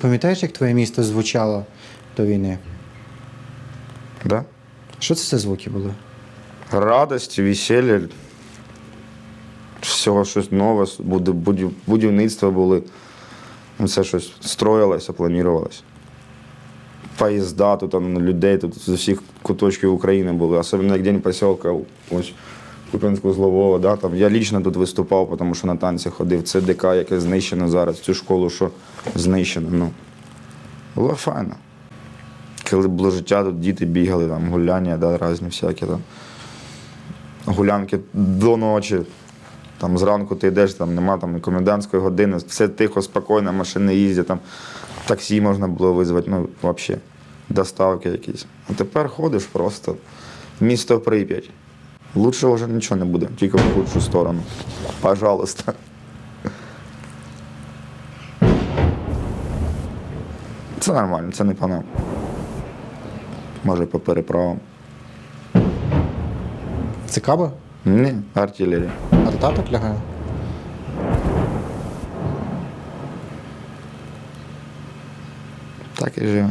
пам'ятаєш, як твоє місто звучало до війни? Да? Що це за звуки були? Радость, весілля, всього щось нове, буд- будів- будівництва були. Все щось строїлося, планувалося. Поїзда, тут там, людей тут з усіх куточків України були, особливо як день посілка, ось Куп'янську злового. Да, там. Я лічно тут виступав, тому що на танці ходив. Це ДК, яке знищено зараз, цю школу, що знищено. Ну. Було файно. Коли було життя, тут діти бігали, там, гуляння, да, різні всякі там гулянки до ночі. Там зранку ти йдеш, там нема там комендантської години, все тихо, спокійно, машини їздять, там таксі можна було визвати, ну взагалі, доставки якісь. А тепер ходиш просто місто Прип'ять. Лучше вже нічого не буде, тільки в худшу сторону. Пожалуйста. Це нормально, це не по нам. Може, по переправам. Це каба? Ні, артилерія. Арта так лягає? Так і живе.